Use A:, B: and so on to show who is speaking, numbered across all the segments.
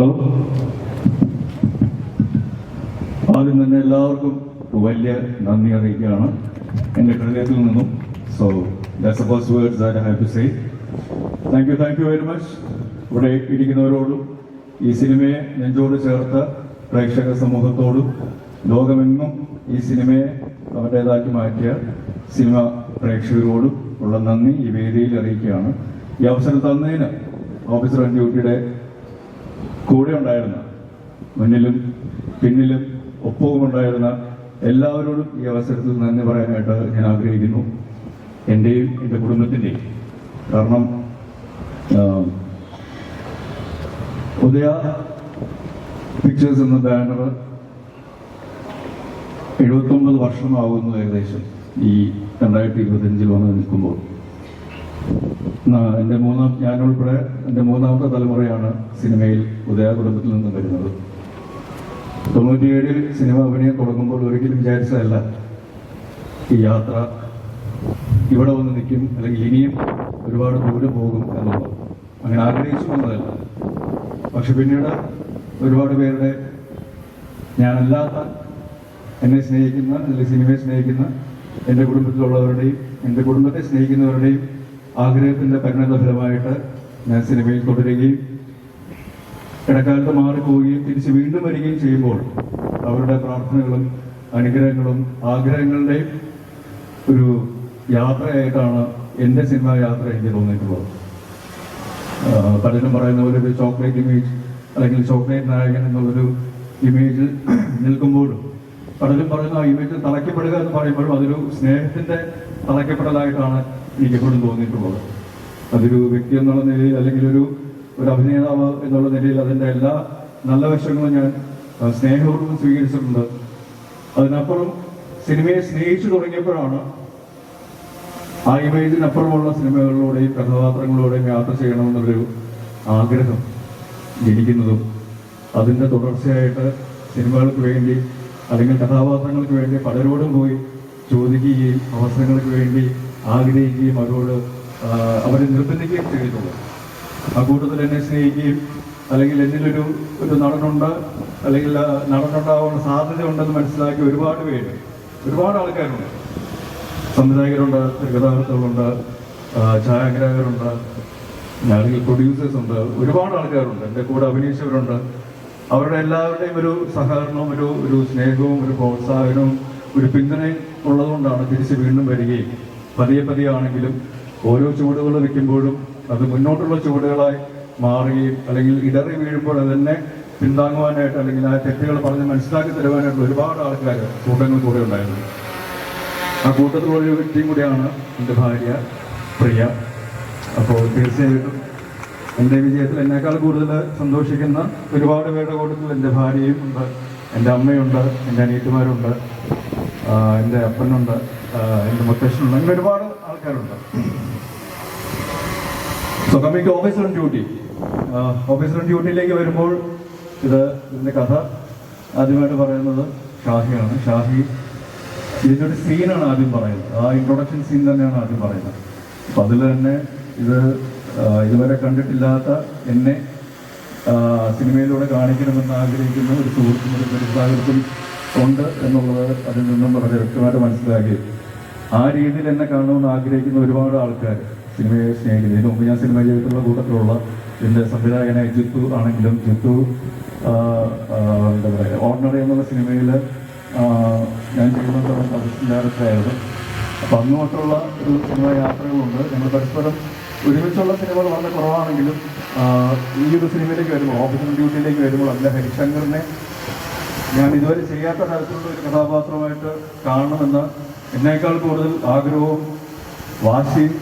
A: Hello ആദ്യം തന്നെ എല്ലാവർക്കും വലിയ നന്ദി അറിയിക്കുകയാണ്. എന്റെ ഹൃദയത്തിൽ നിന്നും. So that's first words have to say thank you thank you very much ഇവിടെ ഇരിക്കുന്നവരോടും ഈ സിനിമയെ നെഞ്ചോട് ചേർത്ത പ്രേക്ഷക സമൂഹത്തോടും ലോകമെങ്ങും ഈ സിനിമയെ അവരുടേതാക്കി മാറ്റിയ സിനിമ പ്രേക്ഷകരോടും ഉള്ള നന്ദി ഈ വേദിയിൽ അറിയിക്കുകയാണ്. ഈ അവസരം തന്നതിന് ഓഫീസർ ഓൺ ഡ്യൂട്ടിയുടെ കൂടെ ഉണ്ടായിരുന്ന മുന്നിലും പിന്നിലും ഒപ്പവും ഉണ്ടായിരുന്ന എല്ലാവരോടും ഈ അവസരത്തിൽ നന്ദി പറയാനായിട്ട് ഞാൻ ആഗ്രഹിക്കുന്നു. എന്റെയും എന്റെ കുടുംബത്തിന്റെയും കാരണം ഉദയ പിക്ചേഴ്സ് എന്ന ബാനർ എഴുപത്തൊമ്പത് വർഷമാകുന്നു ഏകദേശം ഈ രണ്ടായിരത്തി ഇരുപത്തിയഞ്ചിൽ വന്ന് നിൽക്കുമ്പോൾ. എന്റെ മൂന്നാം ഞാൻ ഉൾപ്പെടെ എന്റെ മൂന്നാമത്തെ തലമുറയാണ് സിനിമയിൽ ഉദയ കുടുംബത്തിൽ നിന്നും വരുന്നത്. തൊണ്ണൂറ്റിയേഴിൽ സിനിമ അഭിനയം തുടങ്ങുമ്പോൾ ഒരിക്കലും വിചാരിച്ചതല്ല ഈ യാത്ര ഇവിടെ വന്ന് നിൽക്കും അല്ലെങ്കിൽ ഇനിയും ഒരുപാട് ദൂരം പോകും എന്നുള്ളത്. അങ്ങനെ ആഗ്രഹിച്ചു വന്നതല്ല. പക്ഷെ പിന്നീട് ഒരുപാട് പേരുടെ ഞാനല്ലാത്ത എന്നെ സ്നേഹിക്കുന്ന അല്ലെങ്കിൽ സിനിമയെ സ്നേഹിക്കുന്ന എന്റെ കുടുംബത്തിലുള്ളവരുടെയും എന്റെ കുടുംബത്തെ സ്നേഹിക്കുന്നവരുടെയും ആഗ്രഹത്തിന്റെ പരിണത ഫലമായിട്ട് ഞാൻ സിനിമയിൽ തുടരുകയും ഇടക്കാലത്ത് മാറിപ്പോവുകയും തിരിച്ച് വീണ്ടും വരികയും ചെയ്യുമ്പോൾ അവരുടെ പ്രാർത്ഥനകളും അനുഗ്രഹങ്ങളും ആഗ്രഹങ്ങളുടെയും ഒരു യാത്രയായിട്ടാണ് എന്റെ സിനിമാ യാത്ര എനിക്ക് തോന്നിയിട്ടുള്ളത്. പലരും പറയുന്ന പോലെ ഒരു ചോക്ലേറ്റ് ഇമേജ് അല്ലെങ്കിൽ ചോക്ലേറ്റ് നായകൻ എന്നുള്ളൊരു ഇമേജിൽ നിൽക്കുമ്പോഴും പലരും പറയുന്ന ആ ഇമേജ് തളയ്ക്കപ്പെടുക എന്ന് പറയുമ്പോഴും അതൊരു സ്നേഹത്തിന്റെ തളയ്ക്കപ്പെടലായിട്ടാണ് എനിക്ക് തോന്നിയിട്ടുള്ളത് അതൊരു വ്യക്തി എന്നുള്ള നിലയിൽ അല്ലെങ്കിൽ ഒരു ഒരു അഭിനേതാവ് എന്നുള്ള നിലയിൽ അതിന്റെ എല്ലാ നല്ല വശങ്ങളും ഞാൻ സ്നേഹപൂർവം സ്വീകരിച്ചിട്ടുണ്ട്. അതിനപ്പുറം സിനിമയെ സ്നേഹിച്ചു തുടങ്ങിയപ്പോഴാണ് ആ ഇമേജിനപ്പുറമുള്ള സിനിമകളിലൂടെയും കഥാപാത്രങ്ങളിലൂടെയും യാത്ര ചെയ്യണമെന്നുള്ളൊരു ആഗ്രഹം ജനിക്കുന്നതും അതിന്റെ തുടർച്ചയായിട്ട് സിനിമകൾക്ക് വേണ്ടി അല്ലെങ്കിൽ കഥാപാത്രങ്ങൾക്ക് വേണ്ടി പലരോടും പോയി ചോദിക്കുകയും അവസരങ്ങൾക്ക് വേണ്ടി ആഗ്രഹിക്കുകയും അവരോട് അവരെ നിർബന്ധിക്കുകയും ചെയ്തിട്ടുള്ളത് ആ കൂട്ടത്തിൽ എന്നെ സ്നേഹിക്കുകയും അല്ലെങ്കിൽ എന്നിലൊരു ഒരു നടനുണ്ട് അല്ലെങ്കിൽ നടനുണ്ടാവാൻ നടനുണ്ടാവാനുള്ള സാധ്യത ഉണ്ടെന്ന് മനസ്സിലാക്കി ഒരുപാട് പേര് ഒരുപാട് ആൾക്കാരുണ്ട്. സംവിധായകരുണ്ട് തിരക്കഥാകൃത്തുകളുണ്ട് ആ, ഛായാഗ്രാഹകരുണ്ട് അല്ലെങ്കിൽ പ്രൊഡ്യൂസേഴ്സ് ഉണ്ട് ഒരുപാട് ആൾക്കാരുണ്ട്. എന്റെ കൂടെ അഭിനയിച്ചവരുണ്ട്. അവരുടെ എല്ലാവരുടെയും ഒരു സഹകരണവും ഒരു ഒരു സ്നേഹവും ഒരു പ്രോത്സാഹനവും ഒരു പിന്തുണയും ഉള്ളതുകൊണ്ടാണ് തിരിച്ച് വീണ്ടും വരികയും പതിയെ പതിയെ ആണെങ്കിലും ഓരോ ചുവടുകൾ വെക്കുമ്പോഴും അത് മുന്നോട്ടുള്ള ചുവടുകളായി മാറുകയും അല്ലെങ്കിൽ ഇടറി വീഴുമ്പോൾ അതെന്നെ പിന്താങ്ങുവാനായിട്ട് അല്ലെങ്കിൽ ആ തെറ്റുകൾ പറഞ്ഞ് മനസ്സിലാക്കി തരുവാനായിട്ട് ഒരുപാട് ആൾക്കാർ കൂട്ടങ്ങൾ കൂടെ ഉണ്ടായിരുന്നു. ആ കൂട്ടത്തിലുള്ള വ്യക്തിയും കൂടിയാണ് എന്റെ ഭാര്യ പ്രിയ. അപ്പോൾ തീർച്ചയായിട്ടും എന്റെ വിജയത്തിൽ എന്നേക്കാൾ കൂടുതൽ സന്തോഷിക്കുന്ന ഒരുപാട് പേരുടെ കൂട്ടത്തിൽ എന്റെ ഭാര്യയും ഉണ്ട് എന്റെ അമ്മയുണ്ട് എന്റെ അനിയത്തിമാരുണ്ട് എന്റെ അപ്പനുണ്ട്. എന്റെ മുത്തശ്ശനുണ്ട് അങ്ങനെ ഒരുപാട് ആൾക്കാരുണ്ട്. So coming to officer on duty officer on ഡ്യൂട്ടിയിലേക്ക് വരുമ്പോൾ ഇത് ഇതിന്റെ കഥ ആദ്യമായിട്ട് പറയുന്നത് ഷാഹിയാണ്. ഷാഹി ഇതിന്റെ ഒരു സീനാണ് ആദ്യം പറയുന്നത്. ആ ഇൻട്രൊഡക്ഷൻ സീൻ തന്നെയാണ് ആദ്യം പറയുന്നത്. അപ്പം അതിൽ തന്നെ ഇത് ഇതുവരെ കണ്ടിട്ടില്ലാത്ത എന്നെ സിനിമയിലൂടെ കാണിക്കണമെന്ന് ആഗ്രഹിക്കുന്ന ഒരു സുഹൃത്തും ഒരു പരിസാഹൃത്തും ഉണ്ട് എന്നുള്ളത് അതിൽ നിന്നും വളരെ വ്യക്തമായിട്ട് മനസ്സിലാക്കി. ആ രീതിയിൽ എന്നെ കാണണമെന്ന് ആഗ്രഹിക്കുന്ന ഒരുപാട് ആൾക്കാർ. സിനിമയെ സ്നേഹിക്കുന്നു. ഇതിനു മുമ്പ് ഞാൻ സിനിമ ചെയ്തിട്ടുള്ള കൂട്ടത്തിലുള്ള എന്റെ സംവിധായകനായ ജിത്തു ആണെങ്കിലും ജിത്തു എന്താ പറയുക ഓർഡിനറി എന്നുള്ള സിനിമയിൽ ഞാൻ ചെയ്യുന്ന അസിസ്റ്റന്റ് ഡയറക്ടറായിരുന്നു അപ്പം അങ്ങോട്ടുള്ള ഒരു സിനിമ യാത്രകളുണ്ട്. ഞങ്ങൾ പരസ്പരം ഒരുമിച്ചുള്ള സിനിമകൾ വളരെ കുറവാണെങ്കിലും ഈ ഒരു സിനിമയിലേക്ക് വരുമ്പോൾ ഓഫീസർ ഡ്യൂട്ടിയിലേക്ക് വരുമ്പോൾ അതിലെ ഹരിശങ്കറിനെ ഞാൻ ഇതുവരെ ചെയ്യാത്ത തരത്തിലുള്ള ഒരു കഥാപാത്രമായിട്ട് കാണണമെന്ന് എന്നേക്കാൾ കൂടുതൽ ആഗ്രഹവും വാശിയും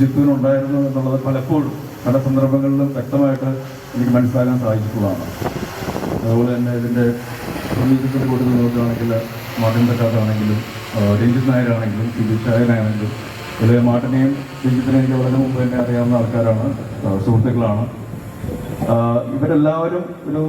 A: ജിത്തുവിനുണ്ടായിരുന്നു എന്നുള്ളത് പലപ്പോഴും പല സന്ദർഭങ്ങളിലും വ്യക്തമായിട്ട് എനിക്ക് മനസ്സിലാക്കാൻ സാധിച്ചിട്ടുള്ളതാണ്. അതുപോലെ തന്നെ ഇതിന്റെ സംഗീതത്തിന്റെ കൂടുതൽ നോക്കുകയാണെങ്കിൽ മാർട്ടിൻ തക്കാത്താണെങ്കിലും രഞ്ജിത് നായരാണെങ്കിലും സിബിഷായനാണെങ്കിലും ഇതിലെ മാർട്ടിനെയും രഞ്ജിത്തിനെയും എനിക്ക് വളരെ മുമ്പ് തന്നെ അറിയാവുന്ന ആൾക്കാരാണ് സുഹൃത്തുക്കളാണ്. ഇവരെല്ലാവരും ഒരു